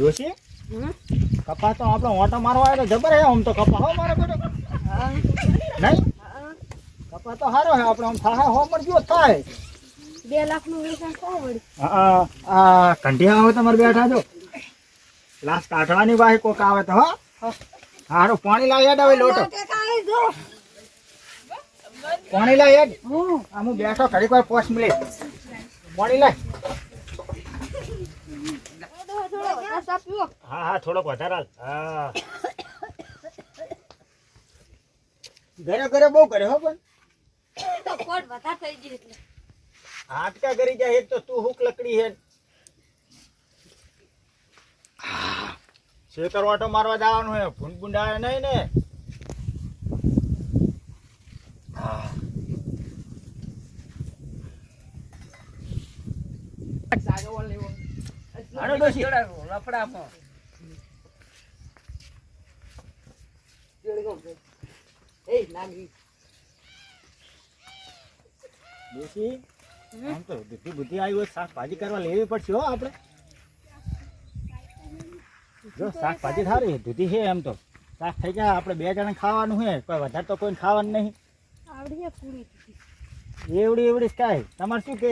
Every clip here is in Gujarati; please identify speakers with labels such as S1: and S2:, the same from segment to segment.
S1: ડોશી? કપા તો આપણો ઓટો મારવા આવ્યો તો જબર હે આમ તો કપા હો મારો બેટો
S2: હા.
S1: નહીં? કપા તો સારો હે આપણે આમ થાય હો પણ જો થાય
S2: બે લાખનું વેચાણ થાય વળી.
S1: હા આ કંઢિયા આવે તમારે બેઠા છો લાસ્ટ કાઢવાની વાહે કોક આવે તો હો. હારું પાણી લાવી યાદ આવે લોટો. પાણી લાવી આ હું બેઠો ઘડીક વાર પોસ્ટ મિલે. પાણી લાય
S2: થોડો વધારે ચા પીવો.
S1: હા હા થોડોક વધારે હાલ. હા. ઘરે ઘરે બહુ કરે હો પણ.
S2: તો કોટ વધારે થઈ ગઈ એટલે.
S1: હાટકા કરી જાય એક તો તું હુક લકડી હે. શેતર ઓટો મારવા જવાનું હે ભૂંડ ભૂંડ નહીં ને. આમ તો બુદ્ધિ બુદ્ધિ આવી હોય શાકભાજી કરવા લેવી પડશે હો આપણે. જો શાકભાજી સારી દૂધી છે એમ તો. શાક થઈ જાય આપણે બે જણા ખાવાનું છે કોઈ વધારે તો કોઈ ખાવાનું નહીં.
S2: આવડી પૂરી
S1: એવડી એવડી કાંઈ. તમારે શું કે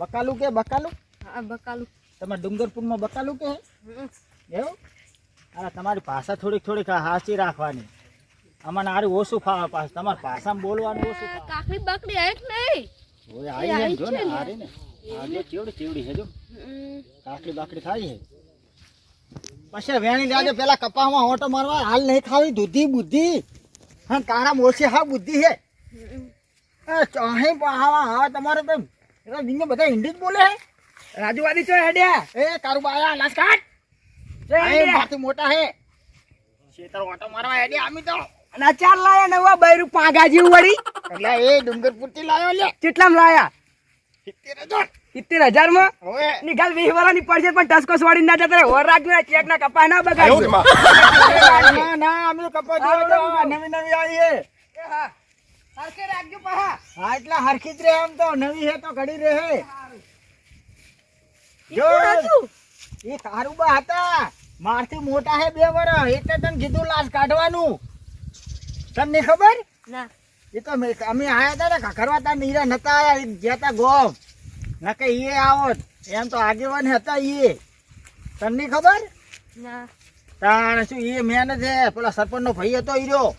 S1: બકાલું કે બકાલું?
S2: હા બકાલું.
S1: તમારે ડુંગરપુરમાં બકાલું કે? એવું? અરે તમારી ભાષા થોડીક થોડીક હાચી રાખવાની. અમારે આરું ઓછું ફાવે પાછું. તમારે ભાષામાં બોલવાનું ઓછું
S2: કાકડી બાકડી આવે નહીં.
S1: ઓય
S2: આઈ
S1: જો ને આરે ને. આ જો ચેવડી ચેવડી છે જો કાકડી બાકડી ખાઈ છે. પછી વેણી લાગે પેલા કપામાં ઓટો મારવા. હાલ નહીં ખાવી દૂધી બુદ્ધિ. હા કારા મોસી હા બુદ્ધિ છે. ચાહે પણ હા તમારે તો બધા હિન્દી જ બોલે હે
S3: રાજુવાદી ચો હેડ્યા.
S1: એ કારું બાયા લાસ કાટ એ
S3: હેડ્યા.
S1: માથી મોટા હે. શેતર ઓટો મારવા હેડ્યા આમી તો.
S3: અને આ ચાર લાયા નવા બૈરું પાગા જેવું વળી.
S1: એટલે એ ડુંગરપુરથી લાયો લે.
S3: કેટલામ લાયા?
S1: સિત્તેર હજાર.
S3: સિત્તેર હજારમાં
S1: હવે
S3: નિકાલ વીસ વાળાની પડશે પણ ટસકો છોડી ના જતા રહે. ઓર રાખજો ને ચેક ના કપા ના બગાડજો
S1: ના ના અમે કપા નવી નવી આવી હે.
S3: હા. સરખે રાખજો પાહા.
S1: હા એટલે હરખી જ રે એમ તો. નવી હે તો ઘડી રે હે જો એ કારુબા હતા? મારથી મોટા હે બે વર્ષ એટલે તને કીધું લાશ કાઢવાનું. તમને ખબર?
S2: ના.
S1: એ તો અમે આયા હતા ને કાકરવા તા નીરા નતા આયા. ગયા તા ગોમ. નકે ઈએ આવત. એમ તો આગેવાન હતા ઈએ તમને ખબર?
S2: ના.
S1: તાણ શું એ મેન છે પેલા સરપંચ નો ભાઈ હતો ઈ રહ્યો.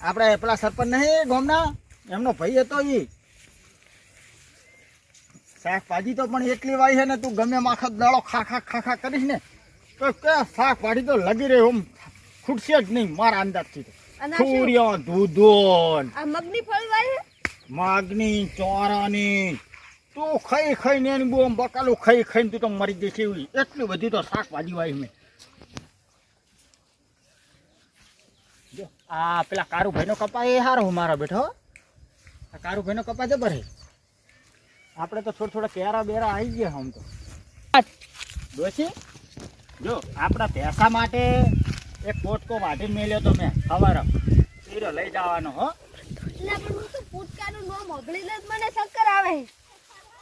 S1: આપણે પેલા સરપંચ નહીં ગોમના? એમનો ભાઈ હતો ઈ. શાકભાજી તો પણ એટલી વાય છે ને તું ગમે માખા દાડો ખા ખા ખા ખા કરીશ ને તો કે શાકભાજી તો લગી રહે એમ ખૂટશે જ નહીં મારા અંદાજથી તો? સૂર્ય દૂધોન.
S2: મગની ફળ વાય
S1: માગની ચોરાની. તું ખાઈ ખાઈને એની બહુ બકાલું ખાઈ ખાઈને તું તો મરી જશે એવી. એટલી બધી તો શાકભાજી વાય મેં. આ પેલા કારુભાઈનો કપા એ સારો મારો બેઠો આ કારુભાઈનો કપા જબર હે આપણે તો થોડા થોડા કેરા બેરા આવી ગયા આમ તો. ડોશી જો આપણા પૈસા માટે એક પોટકો વાઢી મેલ્યો તો મેં સવારે હીરો લઈ જવાનો હો.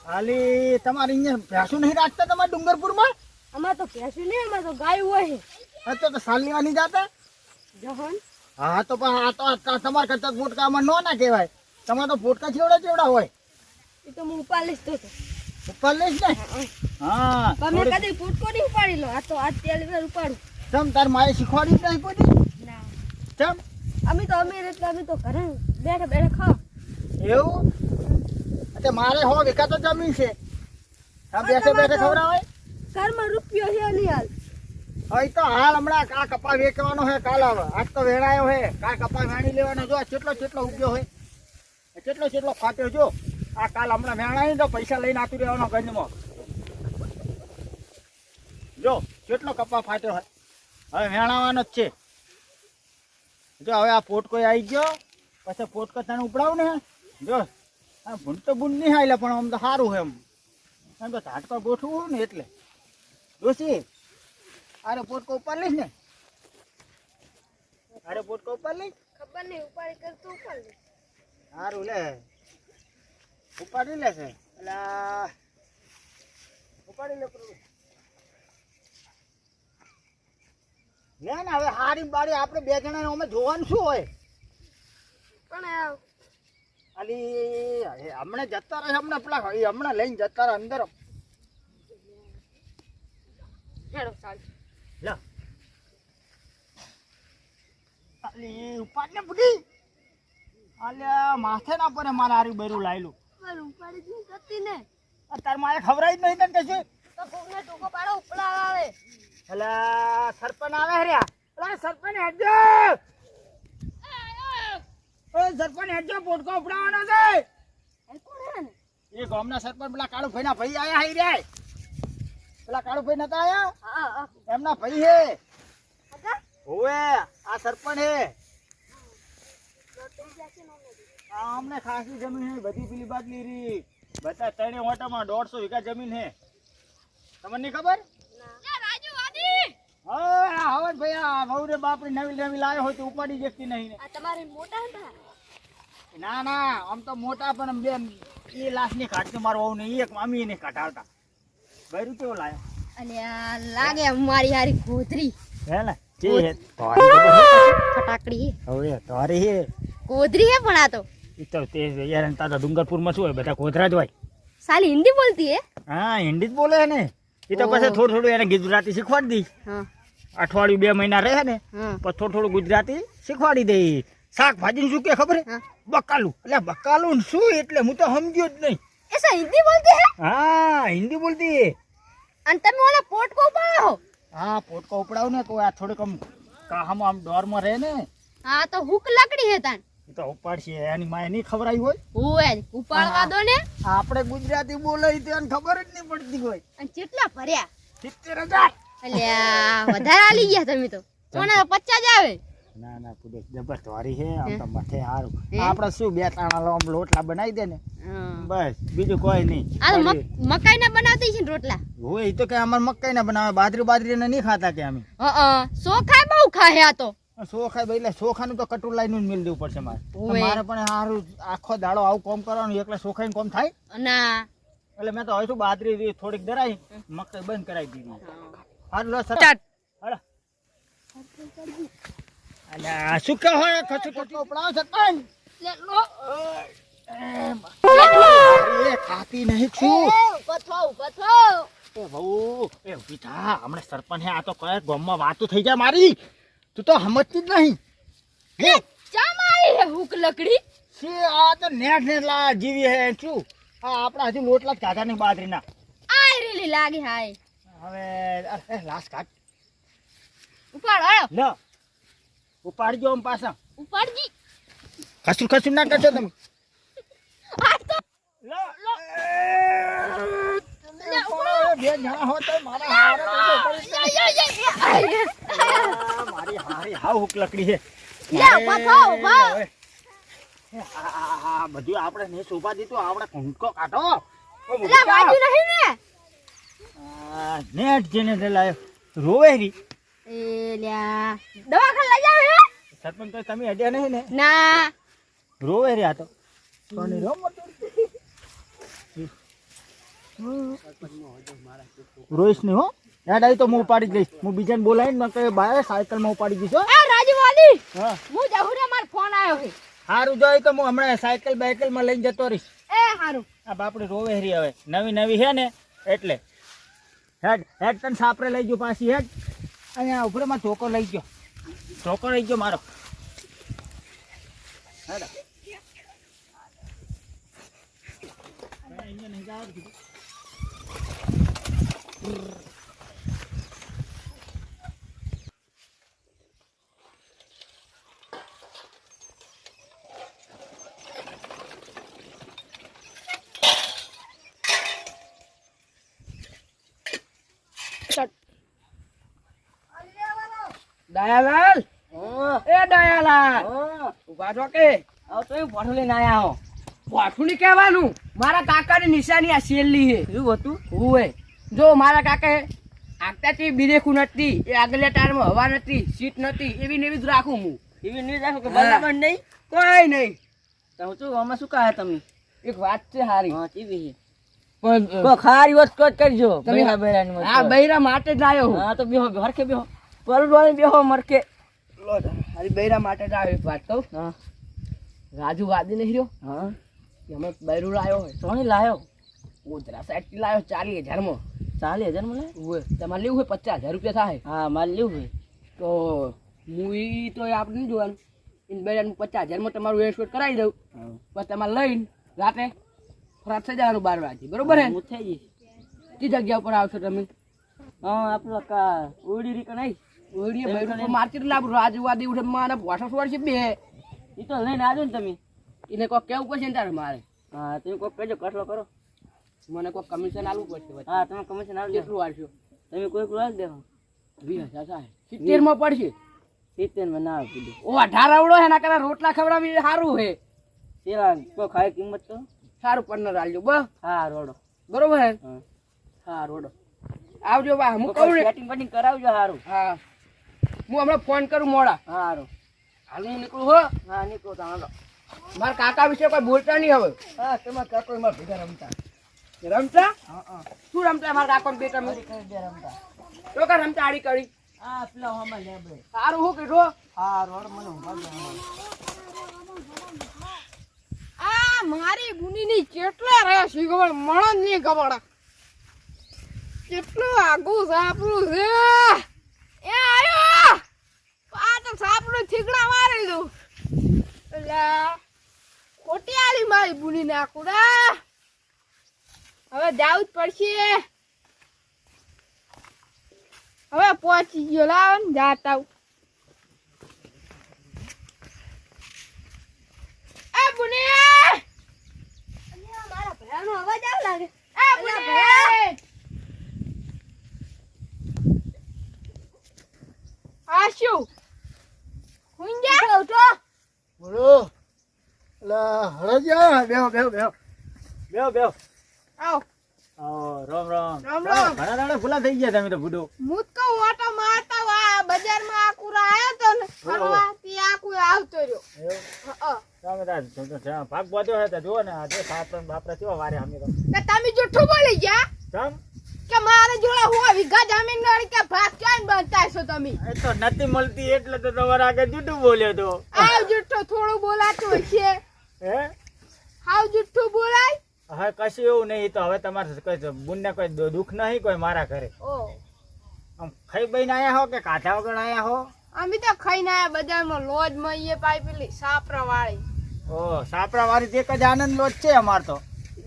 S1: ખાલી તમારે અહીંયા ભેંસું નહીં રાખતા તમારે ડુંગરપુરમાં?
S2: અમાર તો ભેંસું નહીં અમાર તો ગાય હોય.
S1: અત્યારે તો સાલ લેવા નહીં જતા?
S2: જહન.
S1: હા તો પણ આ તો આ તમારા કરતા પોટકામાં નો ના કહેવાય. તમારે તો પોટકા ચેવડા ચેવડા હોય.
S2: એ તો હું ઉપાડીશ તો.
S1: ઉપર ને? હા
S2: તમે કદી પૂટકો નહીં ઉપાડી લો? આ તો આ તેલ ઉપાડું.
S1: ચમ તાર મારે શીખવાડી નહીં કોઈ
S2: ના. અમે તો અમીર એટલે અમે તો ઘરે બેઠા બેઠા ખાવ.
S1: એવું? એટલે મારે હો તો જમીન છે. આ બેઠે બેઠે ખવડાવાય?
S2: ઘરમાં રૂપિયો છે નહીં હાલ.
S1: હવે તો હાલ હમણાં કા કપા વેચવાનો હે કાલ આજ તો વેણાયો હે કા કપા વેણી લેવાનો. જો કેટલો કેટલો ઉગ્યો હોય. કેટલો કેટલો ફાટ્યો જો. આ કાલ હમણાં ને તો પૈસા લઈને આતું રહેવાનો ગંજમાં. જો કેટલો કપા ફાટ્યો હોય. હવે વેણાવાનો જ છે. જો હવે આ પોટકો આવી ગયો. પછી પોટકો તને ઉપડાવ ને? જો આ ભૂંડ તો ભૂંડ નહીં હાલે પણ આમ તો સારું એમ. એમ તો ઝાટકો ગોઠવું ને એટલે. ડોસી અરે પોટકો ઉપર લઈશ ને. અરે પોટકો ઉપર લઈશ.
S2: ખબર નહીં ઉપાડી કરતું ઉપાડી
S1: સારું લે. ઉપાડી લે છે. એટલે ઉપાડી લે પ્રભુ લે ને હવે હારી બારી આપણે બે જણા અમે જોવાનું શું હોય?
S2: પણ
S1: અલી હમણાં જતા રહે હમણાં પેલા એ હમણાં લઈને જતા રહે અંદર. અલી ઉપાડ ને બધી. અલ્યા માથે ના પડે મારે હારી બૈરું લાયેલું.
S2: ને.
S1: તાર મારે ખવડાવી જ નહીં તને કશું
S2: તો કોકને ટોકો પાડો ઉપડા આવે.
S1: અલા સરપંચ આવે હર્યા અલા સરપંચ હેડજો! ઓ સરપંચ હેડજો પોટકો ઉપડાવવાનો છે.
S2: એ ને?
S1: ગામના સરપંચ પેલા કાળુ ભાઈના ભાઈ આયા હઈ રે પેલા કાળુ ભાઈ નતા આયા? એમના ભાઈ હે. હોવે આ સરપંચ હે.
S2: તો ને? અમને.
S1: ખાસી જમીન હે બધી પેલી બાજલી રી. બધા ત્રણે ઓટામાં દોઢસો વીઘા જમીન હે તમને ખબર?
S2: ના.
S1: હા હવે ભાઈ આ વહુરે બાપરી નવી નવી લાયો હોય તો ઉપાડી જતી નહીં તમારી
S2: આ તમારે મોટા હતા
S1: ના ના આમ તો મોટા પણ બે એ લાશ ને કાઢતો મારો વહુ ને એક મામી ને કાઢાવતા. બૈરું કેવો લાયો?
S2: અને આ લાગે મારી હારી ગોધરી.
S1: હે ને? જે હે
S2: ફટાકડી
S1: હવે તારી હે.
S2: ગોધરી હે પણ આ તો.
S1: તો તે યાર તારા ડુંગરપુરમાં શું હોય? બધા ગોધરા જ હોય.
S2: સાલી હિન્દી બોલતી હે?
S1: હા હિન્દી જ બોલે ને. એ તો પછી થોડું થોડું એને ગુજરાતી શીખવાડી દી
S2: હા.
S1: અઠવાડિયું બે મહિના રહે ને પછી થોડું થોડું ગુજરાતી શીખવાડી દે. શાકભાજી શું કે ખબર બકાલું. એટલે બકાલું શું? એટલે હું તો સમજ્યો જ નહીં.
S2: એસા હિન્દી બોલતી હે?
S1: હા હિન્દી બોલતી
S2: અને તમે ઓલા પોટકો ઉપાડો
S1: હા. પોટકો ઉપડાવ ને તો આ થોડીક આમ કામ આમ ડોરમાં રહે ને.
S2: હા તો હુક લકડી હે તાન.
S1: એ તો ઉપાડશે એની માય નહીં ખવડાવી હોય.
S2: ઓય ઉપાડવા દો ને.
S1: આપણે ગુજરાતી બોલે તો એને ખબર જ નહીં પડતી હોય.
S2: અને કેટલા ભર્યા?
S1: સિત્તેર હજાર.
S2: અલ્યા વધારે આલી ગયા તમે તો. કોને પચાસ જ આવે.
S1: ના ના પૂરે જબર તોરી હે આમ તો મથે
S2: હારું.
S1: આપણે શું બે ત્રણ આમ લોટલા બનાવી દે ને? બસ બીજું કોઈ નહીં.
S2: આ મકાઈ ના બનાવતી છે રોટલા?
S1: હોય તો કે અમારે મકાઈ ના બનાવે બાજરી બાજરી ને નહીં ખાતા કે અમે?
S2: હા સોખાય બહુ ખાય આ તો.
S1: ભાઈ એટલે સોખાનું તો કટુ લાઈન મિલ દેવું પડશે મારે. મારે પણ સારું આખો દાડો આવું કોમ કરવાનું એકલા સોખાઈને કોમ થાય?
S2: ના.
S1: એટલે મેં તો હવે શું બાજરી થોડીક દરાઈ મકાઈ બંધ કરાવી દીધી. હારું લો સર. હાલો. અલ્યા શું કહો ખસી
S2: લે લો.
S1: ખાતી નહીં
S2: છું.
S1: એ બહુ એ હમણાં સરપંચ હે આ તો કયા ગામમાં વાતો થઈ જાય મારી. તું તો સમજતી જ નહીં હે
S2: ચા મારી હે હુક લકડી
S1: શી આ તો નેટ નેટ લા જીવી હે શું આ આપણા હજુ લોટલા જ કાઢા નહીં બાજરીના
S2: આય રેલી લાગી હાય
S1: હવે અરે લાશ કાઢ
S2: ઉપાડ આયો
S1: લ ઉપાડજો આમ પાછા
S2: ઉપાડજી
S1: ખસુર ખસુર ના કરશો તમે
S2: આ તો
S1: લો લો બે જણા હો તો મારા હારે તો પડી જાય. હાવ હુક લકડી છે. બધું આપણે ને શોભા દીધું આપણે ઘૂંટકો કાઢો.
S2: નહીં
S1: નેટ જેને લાયો. રોવે રી.
S2: એ લ્યા દવાખાને લઈ જાવ હે.
S1: સરપંચ તો તમે અડ્યા નહીં ને?
S2: ના.
S1: રોવે રે આ તો. કોની રો મોટું? રોઈશ નહીં હો? યાદ આવી તો હું ઉપાડી દઈશ હું બીજાને બોલાવીને મેં કહ્યું બાય સાયકલમાં ઉપાડી દઈશ હો.
S2: એ રાજુ વાલી
S1: હા
S2: હું જાઉં રે મારો ફોન આવ્યો છે.
S1: હારું જોઈ તો હું હમણાં સાયકલ બાયકલમાં લઈને જતો રહીશ.
S2: એ હારું.
S1: આ બાપડી રોવે હરી હવે. નવી નવી છે ને એટલે. હેડ હેડ તને સાપરે લઈ ગયો પાછી હેડ. અહીંયા ઉપરમાં ચોકો લઈ ગયો. ચોકો લઈ ગયો મારો. હેડ. અહીંયા નહીં.
S3: દયાલાલ? એ દયાલાલ. ઊભા છો કે?
S4: ભોઠું લઈને આયા હો.
S3: ભોઠું ની કહેવાનું. મારા કાકાની નિશાની આ શેરલી હે
S4: એવું હતું?
S3: હુએ જો મારા કાકે આગતાથી બિરેખું નથી એ આગલા ટાયરમાં હવા નથી સીટ નથી એવી ને એવી જ રાખું હું.
S4: એવી નહીં રાખું કે. બરાબર નહીં?
S3: કોઈ નહીં.
S4: તો હું શું આમાં શું કહે તમે?
S3: એક વાત છે સારી
S4: હા છે?
S3: પણ
S4: ખારી વસ્તુ જ કરજો
S3: તમે-
S4: બૈરા
S3: માટે જ આવ્યો હા.
S4: તો બેહો હરખે બેહો. પરડોળી બેહો મરકે
S3: લો હારી બૈરા માટે જ આવ્યો વાત કહું.
S4: હા.
S3: રાજુ વાદી નહીં રહ્યો?
S4: હા.
S3: અમે બૈરું લાવ્યો હોય. ઉધરા સાઈડથી લાવ્યો ચાલીસ હજારમાં
S4: ચાલી હજાર મળે
S3: ઉવે તમારે લેવું હોય પચાસ હજાર રૂપિયા થાય.
S4: હા મારે લેવું હોય.
S3: તો હું એ તો આપણે નહીં જોવાનું. બૈરાનું પચાસ હજારમાં તમારું એડવર્ટ કરાવી દઉં. પછી તમારે લઈને રાતે ફરાટ થઈ જવાનું બાર વાગે. બરોબર હે?
S4: થઈ જઈશ.
S3: કઈ જગ્યા ઉપર આવશો તમે?
S4: હા આપણો કા ઉડી રીક નહીં
S3: ઓડીએ બૈરું માર્કેટ લાભ રાજવાદી ઉઠે મારા ભાષા છોડ છે બે.
S4: એ તો લઈને આવજો ને તમે.
S3: એને કોક કેવું પડશે ને તારે મારે.
S4: હા તમે કોક કહેજો કટલો કરો.
S3: મને કોઈ કમિશન આલવું પડશે
S4: હા તમે કમિશન આવજો
S3: કેટલું આલશો
S4: તમે કોઈ કોઈ દેખો
S3: વીસ હજાર થાય સિત્તેરમાં પડશે.
S4: સિત્તેરમાં ના આવે કીધું
S3: ઓ અઢાર આવડો એના કરતા રોટલા ખવડાવી સારું હે.
S4: કોઈ ખાય કિંમત તો?
S3: સારું પન્નર આલજો બસ.
S4: હા રોડો.
S3: બરોબર હે?
S4: હા.
S3: હા રોડો. આવજો બા હું કહું
S4: સેટિંગ બેટિંગ કરાવજો સારું
S3: હા. હું હમણાં ફોન કરું મોડા.
S4: હા સારું
S3: હાલ હું નીકળું હો.
S4: હા નીકળો તો હાલો.
S3: મારા કાકા વિશે કોઈ બોલતા નહીં હવે.
S4: હા તમારા કાકો એમાં ભેગા રમતા.
S3: રમતા?
S4: હા હા.
S3: શું રમતા? મારા કાકા બેટા
S4: તમે
S3: તો કા રમતા આડી કરી
S4: આ પેલા હમણાં લેબડે
S3: સારું હું કીધું
S4: હા. રોડ મને
S2: આ મારી બુનીની કેટલા રહ્યા છે ખબર મણનની ખબર. કેટલું આગું સાપડું છે. એ આયો! આ તો સાપડું થીગડા મારી દઉં. એટલે ખોટી આલી મારી બુની નાખું હવે જાવું જ પડશે. હવે પહોંચી ગયો. લાવ ને, જાતા આવું. એ બુની! મારા ભયાનો અવાજ આવ લાગે આવ.
S1: આવો રામ રામ.
S2: રામ રામ.
S1: ઘણા દાડા ભૂલા થઈ ગયા તમે તો બુડો
S2: હું તો ઓટો મારતા આ બજારમાં આ આયો તો ને ફરવા તે આ આવતો રહ્યો.
S1: તમે તો- ભાગ બાંધ્યો હે તો જુઓ ને આજે સાપરા બાપરા કેવા વારે અમે તો.
S2: તમે જુઠ્ઠું બોલી ગયા? કે મારે જોડે હું વીઘા જમીન કે ભાગ ક્યાં બનતા છો તમે?
S1: એ તો નથી મળતી એટલે તો તમારા આગળ જુઠું બોલ્યો તો.
S2: આવ જુઠ્ઠું થોડું બોલાતું હશે.
S1: હે?
S2: હાવ જુઠ્ઠું બોલાય.
S1: હવે કશું એવું નહીં તો હવે તમારે કોઈ બુનને કોઈ દુઃખ નહીં કોઈ મારા ઘરે. આમ ખાઈ બઈને આયા હો કે કાઢા વગર આયા હો?
S2: અમે તો ખાઈને આયા બજારમાં લોજમાં એ પાઈ પેલી સાપરા વાળી
S1: ઓ સાપરા વાળી એક જ આનંદ લોજ છે અમાર તો.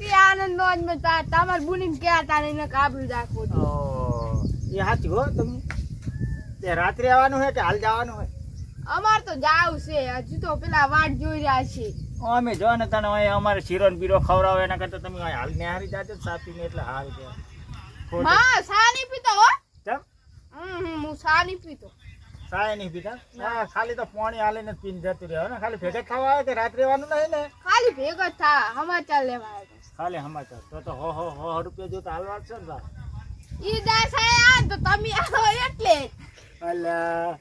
S2: એ આનંદ લોજમાં તા તમાર બુનીને ક્યાં તા ને કાબરું રાખો
S1: ઓ એ સાચું હો તમે. તે રાત્રે આવવાનું હે કે હાલ જવાનું હે
S2: અમાર તો જાવ છે હજુ તો પેલા વાટ જોઈ રહ્યા છે.
S1: અમે જો ને તને અહીં અમારે શીરો ને બીરો ખવડાવો એના કરતા તમે અહીં હાલ નિહારી જાજો ને સાપીને એટલે હાલ કે.
S2: માં સા નહીં પીતો હો.
S1: ચમ
S2: હું સા નહીં પીતો.
S1: સાય નહીં પીતા? હા ખાલી તો પાણી હાલે ને પીને જતું રહ્યો ને ખાલી ભેગા થવા આવે કે રાત્રે આવવાનું નહીં ને?
S2: ખાલી ભેગો થા સમાચાર લેવા
S1: ખાલી સમાચાર તો તો હો હો હો રૂપિયા જો તો હાલવા છે ને ભાઈ
S2: ઈ દાસ આયા તો તમે આવો એટલે.
S1: અલા.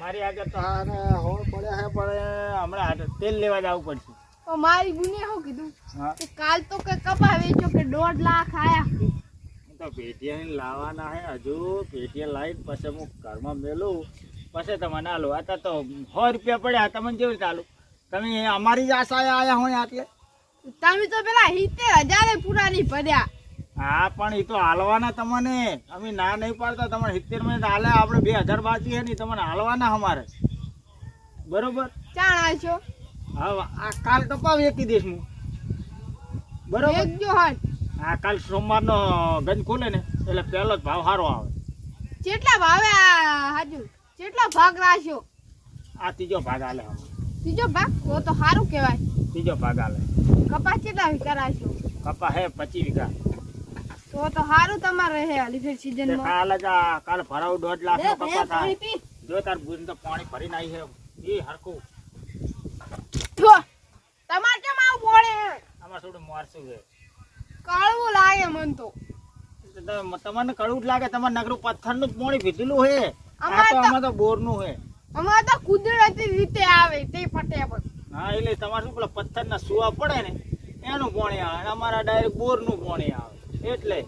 S1: મારી આગળ તો હારે હો પડે હે પડે હમણાં તેલ લેવા જવું પડશે.
S2: તો મારી બુને શું કીધું? કે કાલ તો કે કપા વેચો કે દોઢ લાખ આયા.
S1: હું તો પેટીયા લાવવાના હે હજુ. પેટીયા લાવી પછી હું ઘરમાં મેલું. પછી ના લો અત્યારે તો સો રૂપિયા પડ્યા તમને જેવું ચાલુ? તમે અમારી જ આશાએ આયા હોય એટલે
S2: તમે તો પેલા સિત્તેર હજારે પૂરા નહીં ભર્યા.
S1: હા પણ એ તો હાલવાના તમને. અમે ના નહીં પાડતા તમારે સિત્તેર મિનિટ હાલે આપણે બે હજાર બાકી છે ને તમને હાલવાના અમારે. બરોબર?
S2: ચાણ આવશો
S1: હા આ કાલ કપા એકી દઈશ હું. બરોબર?
S2: જો
S1: હા કાલ સોમવારનો ગંજ ખોલે ને એટલે પહેલો જ ભાવ સારો આવે.
S2: કેટલા ભાવે આ હાજુ કેટલા ભાગ રાખ્યો.
S1: આ ત્રીજો ભાગ હાલે.
S2: ત્રીજો ભાગ? તો તો સારું કહેવાય.
S1: ત્રીજો ભાગ હાલે.
S2: કપાસ કેટલા વિકા રાખ્યો?
S1: કપા હે પચીસ વીઘા.
S2: તો તો સારું તમારે રહે લીધે સીઝનમાં.
S1: કાલ જ આ કાલ ભરાવ 1.5 લાખ નો કપા થાય જો તાર બુન તો પાણી ભરી નાઈ હે એ હરકો
S2: તો તમારે કેમ આવું બોલે?
S1: અમાર થોડું મારશું છે.
S2: કાળવું લાગે મન તો.
S1: તો તમ- તમને કડવું જ લાગે. તમારે નગરું પથ્થરનું નું પાણી ભીધેલું હે આ
S2: અમારે
S1: તો
S2: તો-
S1: બોરનું બોરનું હે
S2: અમારે તો કુદરતી રીતે આવે તે ફટેફટ
S1: હા એટલે તમારે શું પેલા પથ્થરના સુવા પડે ને એનું પાણી આવે. અમારા ડાયરેક્ટ બોરનું પાણી આવે. એટલે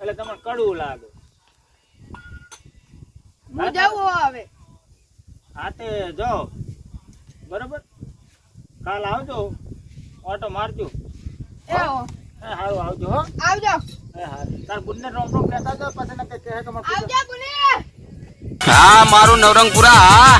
S1: એટલે તમને કડવું લાગે.
S2: હું જાઉં હવે.
S1: હા તે જો. બરોબર? કાલ આવજો. ઓટો મારજો.
S2: એ હો.
S1: એ હારું આવજો હો.
S2: આવજો.
S1: એ હા. તાર બુનને રોમ રોમ કહેતા જો પછી ને કહે કે મારે
S2: આવજો બુની.
S5: હા મારું નવરંગપુરા હા.